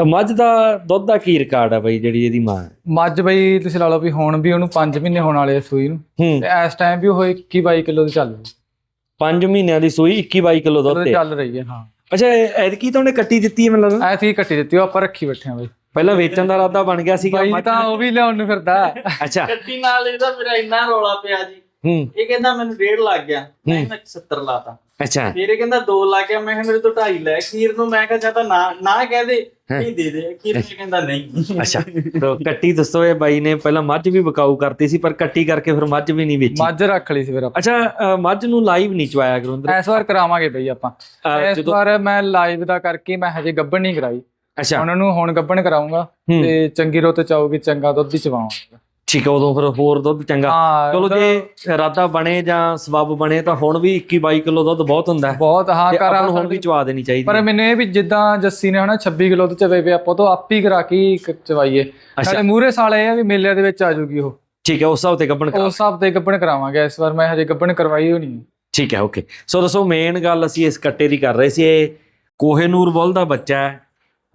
ਅ, ਮੱਝ ਦਾ ਦੁੱਧ ਦਾ ਕੀ ਰਿਕਾਰਡ ਆ ਬਈ ਜਿਹੜੀ ਇਹਦੀ ਮਾਂ? ਮੱਝ ਬਈ ਤੁਸੀਂ ਲਾ ਲਓ ਵੀ ਹੁਣ ਵੀ ਉਹਨੂੰ 5 ਮਹੀਨੇ ਹੋਣ ਵਾਲੇ ਆ ਸੂਈ ਨੂੰ। ਤੇ ਇਸ ਟਾਈਮ ਵੀ ਉਹ 21 22 ਕਿਲੋ ਦੀ ਚੱਲ ਰਹੀ 5 ਮਹੀਨਿਆਂ ਦੀ ਸੂਈ 21 22 ਕਿਲੋ ਦੁੱਧ ਤੇ? ਚੱਲ ਰਹੀ ਹੈ ਹਾਂ। ਅੱਛਾ ਐਤਕੀ ਤਾਂ ਉਹਨੇ ਕੱਟੀ ਦਿੱਤੀ ਹੈ ਮੈਨੂੰ ਲੱਗਦਾ। ਐਸੀ ਕੱਟੀ ਦਿੱਤੀ ਉਹ ਆਪਾਂ ਰੱਖੀ ਬੈਠੇ ਆ ਬਈ। ਪਹਿਲਾਂ ਵੇਚਣ ਦਾ ਇਰਾਦਾ ਬਣ ਗਿਆ ਸੀਗਾ ਬਾਈ ਤਾਂ ਉਹ ਵੀ ਲਿਆਉਣ ਨੂੰ ਫਿਰਦਾ। ਅੱਛਾ। ਗੱਡੀ ਨਾਲ ਇਹਦਾ ਮੇਰਾ ਇੰਨਾ ਰੌਲਾ ਪਿਆ ਜੀ। ਹੂੰ। ਇਹ ਕਹਿੰਦਾ ਮੈਨੂੰ ਡੇਢ ਲੱਗ ਗਿਆ। ਮੈਂ ਕਿਹਾ 70 ਲਾਤਾ। ਅੱਛਾ। ਫਿਰ ਇਹ ਕਹਿੰਦਾ 2 ਲੱਗ ਗਿਆ। ਮੈਂ ਕਿਹਾ ਮੇਰੇ ਤੋਂ 2.5 ਲੈ। ਖੀਰ ਨੂੰ ਮੈਂ ਕਿਹਾ ਜਾਂ ਤਾਂ ਨਾ ਨਾ ਕਹਿ ਦੇ ਨਹੀਂ ਦੇ ਦੇ। ਖੀਰ ਨੇ ਕਹਿੰਦਾ ਨਹੀਂ। ਅੱਛਾ। ਤੋ ਕੱਟੀ ਦੱਸੋ ਇਹ ਬਾਈ ਨੇ। ਪਹਿਲਾਂ ਮੱਝ ਵੀ ਬਕਾਊ ਕਰਤੀ ਸੀ ਪਰ ਕੱਟੀ ਕਰਕੇ ਫਿਰ ਮੱਝ ਵੀ ਨਹੀਂ ਵੇਚੀ। ਮੱਝ ਰੱਖ ਲਈ ਸੀ ਫਿਰ ਆਪਾਂ। ਅੱਛਾ ਮੱਝ ਨੂੰ ਲਾਈਵ ਨਹੀਂ ਚਵਾਇਆ ਗੁਰਵਿੰਦਰ ਇਸ ਵਾਰ ਕਰਾਵਾਂਗੇ ਬਈ ਆਪਾਂ। ਇਸ ਵਾਰ ਮੈਂ ਲਾਈਵ ਦਾ ਕਰਕੇ ਮੈਂ ਹਜੇ ਗੱਬਣ ਨਹੀਂ ਕਰਾਈ। ਅੱਛਾ। ਉਹਨਾਂ ਨੂੰ ਹੁਣ ਗੱਬਣ ਕਰਾਉਂਗਾ। ਤੇ ਚੰਗੀ ਰੁੱਤ ਚਾਹੂਗੀ ਚੰਗਾ ਦੁੱਧ ਹੀ ਚਵਾਵਾਂਗਾ। ਠੀਕ ਹੈ ਉਦੋਂ ਫਿਰ ਹੋਰ ਦੁੱਧ ਚੰਗਾ। ਚਲੋ ਜੇ ਇਰਾਦਾ ਬਣੇ ਜਾਂ ਸਬਬ ਬਣੇ ਤਾਂ ਹੁਣ ਵੀ 21 22 ਕਿਲੋ ਦੁੱਧ ਬਹੁਤ ਹੁੰਦਾ। ਹੈ ਬਹੁਤ ਹਾਂ ਕਰਾ ਹੁਣ ਵੀ ਚਵਾ ਦੇਣੀ ਚਾਹੀਦੀ ਪਰ। ਮੈਨੂੰ ਇਹ ਵੀ ਜਿੱਦਾਂ ਜੱਸੀ ਨੇ ਹਨਾ 26 ਕਿਲੋ ਦੁੱਧ ਚਵੇ ਪਿਆ ਆਪਾਂ ਤੋਂ ਆਪ ਹੀ ਕਰਾ ਕੇ ਚਵਾਈਏ। ਨਾਲੇ ਮੂਰੇ ਸਾਲ ਆ ਵੀ ਮੇਲਿਆਂ ਦੇ ਵਿੱਚ ਆ ਜਾਊਗੀ ਉਹ। ਠੀਕ ਹੈ ਉਸ ਹਿਸਾਬ ਤੇ ਗੱਬਣ ਉਸ ਕਰਾ ਹਿਸਾਬ ਤੇ ਗੱਬਣ ਕਰਾਵਾਂਗੇ ਇਸ ਵਾਰ ਮੈਂ ਹਜੇ ਗੱਬਣ ਕਰਵਾਈ ਹੋਣੀ ਠੀਕ ਹੈ ਓਕੇ। ਸੋ ਦੱਸੋ ਮੇਨ ਗੱਲ ਅਸੀਂ ਇਸ ਕੱਟੇ ਦੀ ਕਰ ਰਹੇ ਸੀ ਇਹ ਕੋਹੇਨੂਰ ਬੁੱਲ ਦਾ ਬੱਚਾ ਹੈ।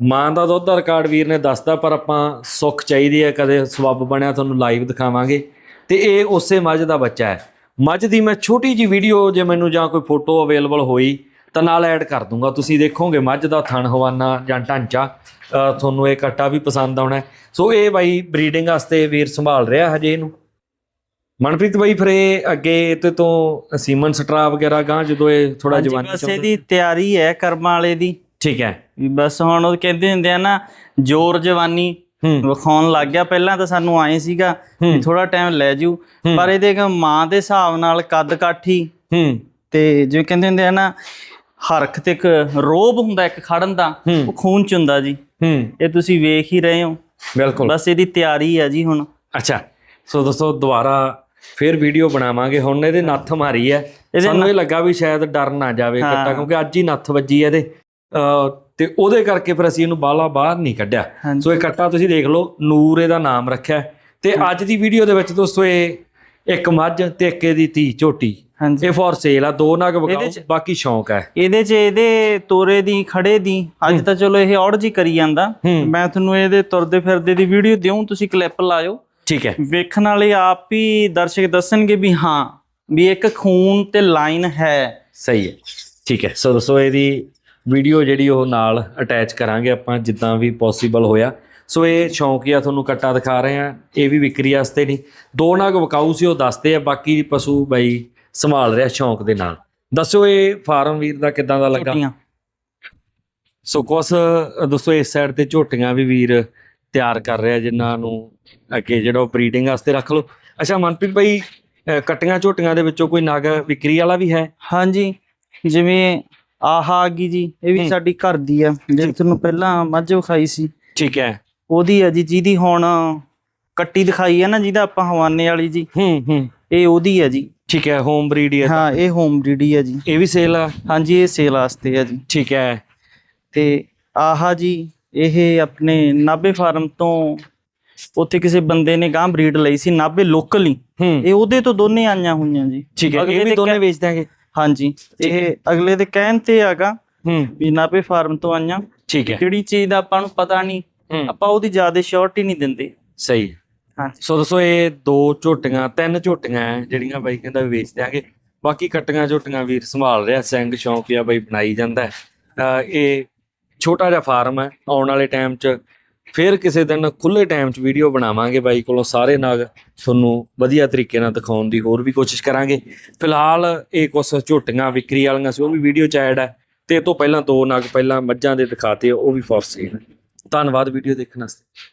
ਮਾਂ ਦਾ ਦੁੱਧ ਦਾ ਰਿਕਾਰਡ ਵੀਰ ਨੇ ਦੱਸਦਾ ਪਰ ਆਪਾਂ ਸੁੱਖ ਚਾਹੀਦੀ ਹੈ ਕਦੇ ਸਬੱਬ ਬਣਿਆ ਤੁਹਾਨੂੰ ਲਾਈਵ ਦਿਖਾਵਾਂਗੇ। ਤੇ ਇਹ ਉਸੇ ਮੱਝ ਦਾ ਬੱਚਾ ਹੈ। ਮੱਝ ਦੀ ਮੈਂ ਛੋਟੀ ਜੀ ਵੀਡੀਓ ਜੇ ਮੈਨੂੰ ਜਾਂ ਕੋਈ ਫੋਟੋ ਅਵੇਲੇਬਲ ਹੋਈ ਤਾਂ ਨਾਲ ਐਡ ਕਰ ਦੂੰਗਾ। ਤੁਸੀਂ ਦੇਖੋਗੇ ਮੱਝ ਦਾ ਥਣ ਹਵਾਨਾ ਜਾਂ ਢਾਂਚਾ ਤੁਹਾਨੂੰ ਇਹ ਕੱਟਾ ਵੀ ਪਸੰਦ ਆਉਣਾ। ਸੋ ਇਹ ਬਾਈ ਬਰੀਡਿੰਗ ਵਾਸਤੇ ਵੀਰ ਸੰਭਾਲ ਰਿਹਾ ਹਜੇ ਇਹਨੂੰ। ਮਨਪ੍ਰੀਤ ਬਾਈ ਫਿਰ ਇਹ ਅੱਗੇ ਤੇ ਤੋਂ ਸੀਮਨ ਸਟਰਾ ਵਗੈਰਾ ਗਾਂ ਜਦੋਂ ਇਹ ਥੋੜਾ ਜਵਾਨੀ ਚ ਹੁੰਦਾ- ਇਹਦੀ ਤਿਆਰੀ ਹੈ ਕਰਮਾਂ ਵਾਲੇ ਦੀ। ਠੀਕ ਹੈ। ਵੀ ਬਸ ਹੁਣ ਉਹ ਕਹਿੰਦੇ ਹੁੰਦੇ ਆ ਨਾ ਜੋਰ ਜਵਾਨੀ ਵਿਖਾਉਣ ਲੱਗ ਗਿਆ। ਪਹਿਲਾਂ ਤਾਂ ਸਾਨੂੰ ਆਏ ਸੀਗਾ। ਥੋੜਾ ਟਾਈਮ ਲੈ ਜੂ। ਪਰ ਇਹਦੇ ਕ- ਮਾਂ ਦੇ ਹਿਸਾਬ ਨਾਲ ਕੱਦ ਕਾਠੀ ਤੇ ਜਿਵੇਂ ਕਹਿੰਦੇ ਹੁੰਦੇ ਆ ਨਾ ਹਰਖ ਤੇ ਇੱਕ ਰੋਬ ਹੁੰਦਾ ਇੱਕ ਖੜਨ ਦਾ। ਉਹ ਖੂਨ ਚ ਹੁੰਦਾ ਜੀ। ਇਹ ਤੁਸੀਂ ਵੇਖ ਹੀ ਰਹੇ ਹੋ। ਬਿਲਕੁਲ। ਬਸ ਇਹਦੀ ਤਿਆਰੀ ਹੈ ਜੀ ਹੁਣ। ਅੱਛਾ। ਸੋ ਦੋਸਤੋ ਦੁਬਾਰਾ ਫਿਰ ਵੀਡੀਓ ਬਣਾਵਾਂਗੇ। ਹੁਣ ਇਹਦੇ ਨੱਥ ਮਾਰੀ ਹੈ। ਸਾਨੂੰ ਇਹ ਲੱਗਾ ਵੀ ਸ਼ਾਇਦ ਡਰ ਨਾ ਜਾਵੇ। ਕੱਟਾ ਕਿਉਂਕਿ ਅੱਜ ਹੀ ਨੱਥ ਵੱਜੀ ਹੈ ਇਹਦੇ। ਤੇ ਉਹਦੇ ਕਰਕੇ ਫਿਰ ਅਸੀਂ ਇਹਨੂੰ ਬਾਹਲਾ ਬਾਹਰ ਨਹੀਂ ਕੱਢਿਆ। ਸੋ ਇਹ ਕੱਟਾ ਤੁਸੀਂ ਦੇਖ ਲਓ ਨੂਰ ਇਹਦਾ ਨਾਮ ਰੱਖਿਆ। ਤੇ ਅੱਜ ਦੀ ਵੀਡੀਓ ਦੇ ਵਿੱਚ ਦੋਸਤੋ ਇਹ ਇੱਕ ਮੱਝ ਤੇ ਇੱਕ ਇਹਦੀ ਧੀ ਝੋਟੀ। ਇਹ ਫॉर ਸੇਲ ਆ ਦੋ ਨਗ ਚ- ਬਾਕੀ ਸ਼ੌਂਕ ਹੈ। ਇਹਦੇ ਚ ਇਹਦੇ ਤੋਰੇ ਦੀ ਖੜੇ ਦੀ ਅੱਜ ਤਾਂ ਚਲੋ ਇਹ ਔੜ ਜੀ ਕਰੀ ਜਾਂਦਾ। ਮੈਂ ਤੁਹਾਨੂੰ ਇਹਦੇ ਤੁਰਦੇ ਫਿਰਦੇ ਦੀ ਵੀਡੀਓ ਦਿਉ ਤੁਸੀਂ ਕਲਿੱਪ ਲਾਇਓ। ਠੀਕ ਹੈ। ਵੇਖਣ ਵਾਲੇ ਆਪ ਹੀ ਦਰਸ਼ਕ ਦੱਸਣਗੇ ਵੀ ਹਾਂ ਵੀ ਇੱਕ ਖੂਨ ਤੇ ਲਾਈਨ ਹੈ। ਸਹੀ ਹੈ। ਠੀਕ ਹੈ। ਸੋ ਦੋਸਤੋ ਇਹਦੀ ਵੀਡੀਓ ਜਿਹੜੀ ਉਹ ਨਾਲ ਅਟੈਚ ਕਰਾਂਗੇ ਆਪਾਂ ਜਿੱਦਾਂ ਵੀ ਪੋਸੀਬਲ ਹੋਇਆ। ਸੋ ਇਹ ਸ਼ੌਂਕੀਆ ਤੁਹਾਨੂੰ ਕੱਟਾ ਦਿਖਾ ਰਹੇ ਆ ਇਹ ਵੀ ਵਿਕਰੀ ਵਾਸਤੇ ਨਹੀਂ। ਦੋ ਨਗ ਵਿਕਾਊ ਸੀ ਉਹ ਦੱਸਦੇ ਆ ਬਾਕੀ ਪਸ਼ੂ ਬਾਈ ਸੰਭਾਲ ਰਿਹਾ ਸ਼ੌਂਕ ਦੇ ਨਾਲ। ਦੱਸੋ ਇਹ ਫਾਰਮ ਵੀਰ ਦਾ ਕਿਦਾਂ ਦਾ ਲੱਗਾ? ਸੋ ਕੁਛ ਦੋਸਤੋ ਇਸ ਸਾਈਡ ਤੇ ਝੋਟੀਆਂ ਵੀ ਵੀਰ ਤਿਆਰ ਕਰ ਰਿਹਾ ਜਿਨ੍ਹਾਂ ਨੂੰ ਅੱਗੇ ਜਿਹੜਾ ਬਰੀਡਿੰਗ ਵਾਸਤੇ ਰੱਖ ਲਓ। ਅੱਛਾ ਮਨਪ੍ਰੀਤ ਭਾਈ ਕੱਟੀਆਂ ਝੋਟੀਆਂ ਦੇ ਵਿੱਚੋਂ ਕੋਈ ਨਗ ਵਿਕਰੀ ਵਾਲਾ ਵੀ ਹੈ? ਹਾਂਜੀ ਜਿਵੇਂ ਆਹਾ ਆ ਗਈ ਜੀ। ਇਹ ਵੀ। ਸਾਡੀ ਘਰ ਦੀ ਆ। ਜਿਹੜੀ ਤੁਹਾਨੂੰ ਪਹਿਲਾਂ ਮੱਝ ਵਿਖਾਈ ਸੀ। ਠੀਕ ਹੈ। ਉਹਦੀ ਆ ਜੀ ਜਿਹਦੀ ਹੁਣ ਕੱਟੀ ਦਿਖਾਈ ਹੈ ਨਾ ਜਿਹਦਾ ਆਪਾਂ ਹਵਾਨੇ ਵਾਲੀ ਜੀ। ਹੂੰ ਹੂੰ। ਇਹ ਉਹਦੀ ਆ ਜੀ। ਠੀਕ ਹੈ ਹੋਮ ਬਰੀਡ ਹੀ ਹੈ ਇਹ ਹੋਮ ਬਰੀਡੀ ਆ ਜੀ। ਇਹ ਵੀ ਸੇਲ ਆ? ਹਾਂਜੀ ਇਹ ਸੇਲ ਵਾਸਤੇ ਆ ਜੀ। ਠੀਕ ਹੈ। ਤੇ ਆਹਾ ਜੀ ਇਹ ਆਪਣੇ ਨਾਭੇ ਫਾਰਮ ਤੋਂ ਉੱਥੇ ਕਿਸੇ ਬੰਦੇ ਨੇ ਗਾਂ ਬਰੀਡ ਲਈ ਸੀ ਨਾਭੇ ਲੋਕਲ ਹੀ। ਇਹ ਉਹਦੇ ਤੋਂ ਦੋਨੇ ਆਈਆਂ ਹੋਈਆਂ ਜੀ। ਠੀਕ ਹੈ ਇਹ ਵੀ ਦੋਨੇ ਕਹਿ- ਵੇਚ ਦਾਂਗੇ ਹਾਂਜੀ ਇਹ ਅਗਲੇ ਦੇ ਕਹਿਣ ਤੇ ਹੈਗਾ ਹੂੰ। ਵੀ ਨਾਭੇ ਫਾਰਮ ਤੋਂ ਆਈਆਂ। ਠੀਕ ਹੈ। ਜਿਹੜੀ ਚੀਜ਼ ਦਾ ਆਪਾਂ ਨੂੰ ਪਤਾ ਨਹੀਂ ਆਪਾਂ ਉਹਦੀ ਜ਼ਿਆਦਾ ਸ਼ੋਰਟੀ ਨਹੀਂ ਦਿੰਦੇ। ਸਹੀ। ਹੈ। ਹਾਂਜੀ। ਸੋ ਦੱਸੋ ਇਹ ਦੋ ਝੋਟੀਆਂ ਤਿੰਨ ਝੋਟੀਆਂ ਜਿਹੜੀਆਂ ਬਾਈ ਕਹਿੰਦਾ ਵੇਚ ਦਿਆਂਗੇ। ਬਾਕੀ ਕੱਟੀਆਂ ਝੋਟੀਆਂ ਵੀਰ ਸੰਭਾਲ ਰਿਹਾ ਸਿੰਘ ਸ਼ੌਂਕੀਆ ਬਾਈ ਬਣਾਈ ਜਾਂਦਾ ਇਹ ਛੋਟਾ ਜਿਹਾ ਫਾਰਮ ਹੈ ਆਉਣ ਵਾਲੇ ਟਾਈਮ 'ਚ ਫਿਰ ਕਿਸੇ ਦਿਨ ਖੁੱਲੇ ਟਾਈਮ 'ਚ ਵੀਡੀਓ ਬਣਾਵਾਂਗੇ ਬਾਈ ਕੋਲੋਂ ਸਾਰੇ ਨਾਗ ਤੁਹਾਨੂੰ ਵਧੀਆ ਤਰੀਕੇ ਨਾਲ ਦਿਖਾਉਣ ਦੀ ਹੋਰ ਵੀ ਕੋਸ਼ਿਸ਼ ਕਰਾਂਗੇ। ਫਿਲਹਾਲ ਇਹ ਕੁਛ ਝੋਟੀਆਂ ਵਿਕਰੀ ਵਾਲੀਆਂ ਸੀ, ਉਹ ਵੀ ਵੀਡੀਓ 'ਚ ਐਡ ਹੈ ਤੇ ਇਹ ਤੋਂ ਪਹਿਲਾਂ ਦੋ ਨਾਗ ਪਹਿਲਾਂ ਮੱਝਾਂ ਦੇ ਦਿਖਾਤੇ, ਉਹ ਵੀ ਫੋਰ ਸੇਲ ਧੰਨਵਾਦ ਵੀਡੀਓ ਦੇਖਣ ਵਾਸਤੇ।